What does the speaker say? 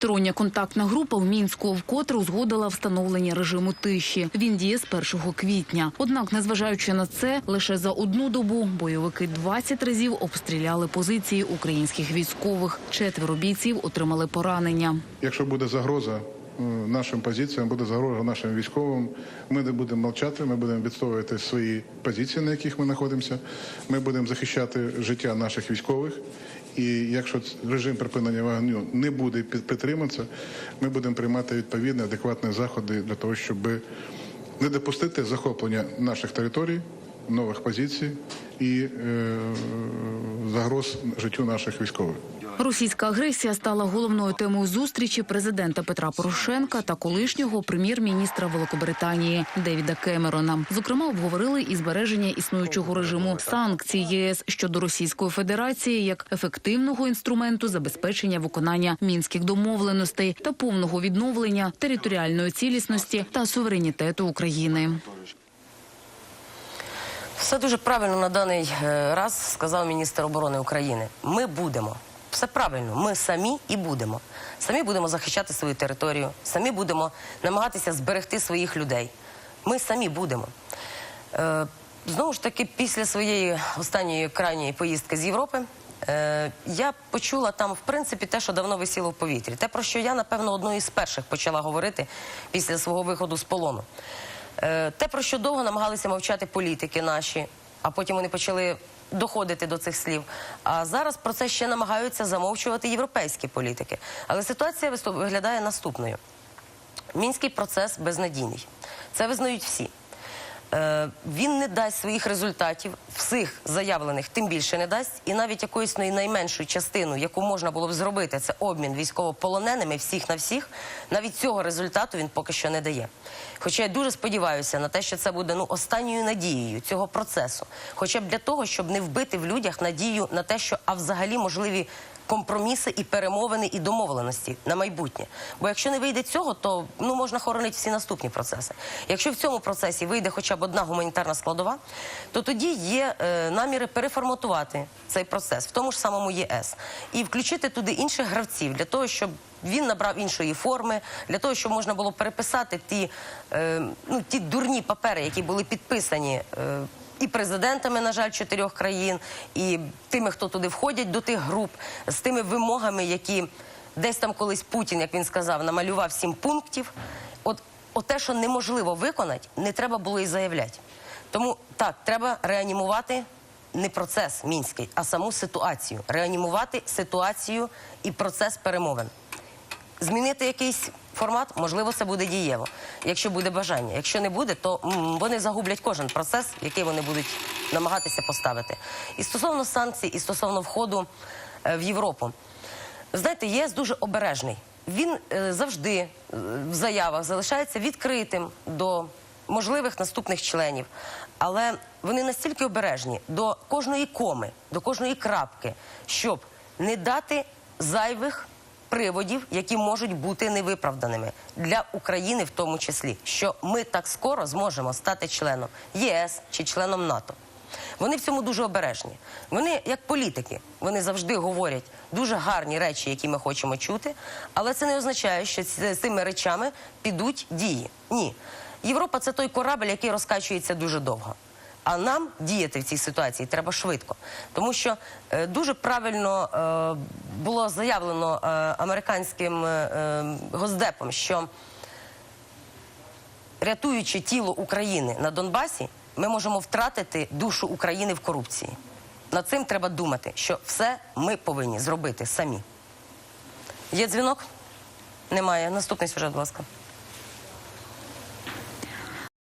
Троня контактна група в мінську вкотре узгодила встановлення режиму тиші. Він діє з 1 квітня. Однак, незважаючи на це, лише за одну добу бойовики 20 разів обстріляли позиції українських військових. Четверо бійців отримали поранення. Якщо буде загроза нашим позиціям, буде загроза нашим військовим, ми не будемо мовчати, ми будемо відстоювати свої позиції, на яких ми знаходимося. Ми будемо захищати життя наших військових. І якщо режим припинення вогню не буде під- підтримуватися, ми будемо приймати відповідні адекватні заходи для того, щоб не допустити захоплення наших територій, нових позицій і е, загроз життю наших військових. Російська агресія стала головною темою зустрічі президента Петра Порошенка та колишнього прем'єр-міністра Великобританії Девіда Кемерона. Зокрема, обговорили і збереження існуючого режиму санкцій ЄС щодо Російської Федерації як ефективного інструменту забезпечення виконання мінських домовленостей та повного відновлення територіальної цілісності та суверенітету України. Все дуже правильно на даний е, раз сказав міністр оборони України. Ми будемо. Все правильно, ми самі і будемо. Самі будемо захищати свою територію, самі будемо намагатися зберегти своїх людей. Ми самі будемо. Е, знову ж таки, після своєї останньої крайньої поїздки з Європи. е, Я почула там, в принципі, те, що давно висіло в повітрі. Те, про що я, напевно, одною із перших почала говорити після свого виходу з полону. Е, Те, про що довго намагалися мовчати політики наші, а потім вони почали доходити до цих слів. А зараз про це ще намагаються замовчувати європейські політики. Але ситуація виглядає наступною: мінський процес безнадійний. Це визнають всі. Е, він не дасть своїх результатів, всіх заявлених, тим більше не дасть, і навіть якоюсь най- найменшою частину, яку можна було б зробити, це обмін військовополоненими всіх на всіх. Навіть цього результату він поки що не дає. Хоча я дуже сподіваюся на те, що це буде ну останньою надією цього процесу, хоча б для того, щоб не вбити в людях надію на те, що а взагалі можливі компроміси і перемовини і домовленості на майбутнє. Бо якщо не вийде цього, то ну можна хоронити всі наступні процеси. Якщо в цьому процесі вийде хоча б одна гуманітарна складова, то тоді є е, наміри переформатувати цей процес в тому ж самому ЄС і включити туди інших гравців для того, щоб він набрав іншої форми, для того, щоб можна було переписати ті, е, ну, ті дурні папери, які були підписані. Е, і президентами, на жаль, чотирьох країн, і тими, хто туди входять до тих груп, з тими вимогами, які десь там колись Путін, як він сказав, намалював сім пунктів. От, от те, що неможливо виконати, не треба було і заявляти. Тому так, треба реанімувати не процес мінський, а саму ситуацію. Реанімувати ситуацію і процес перемовин змінити якийсь формат, можливо, це буде дієво, якщо буде бажання. Якщо не буде, то вони загублять кожен процес, який вони будуть намагатися поставити. І стосовно санкцій, і стосовно входу е, в Європу. Знаєте, ЄС дуже обережний. Він е, завжди е, в заявах залишається відкритим до можливих наступних членів. Але вони настільки обережні до кожної коми, до кожної крапки, щоб не дати зайвих приводів, які можуть бути невиправданими для України, в тому числі, що ми так скоро зможемо стати членом ЄС чи членом НАТО. Вони в цьому дуже обережні. Вони, як політики, вони завжди говорять дуже гарні речі, які ми хочемо чути, але це не означає, що з цими речами підуть дії. Ні. Європа це той корабль, який розкачується дуже довго. А нам діяти в цій ситуації треба швидко, тому що е, дуже правильно е, було заявлено е, американським госдепом, що рятуючи тіло України на Донбасі, ми можемо втратити душу України в корупції. Над цим треба думати, що все ми повинні зробити самі. Є дзвінок? Немає. Наступний сюжет, будь ласка.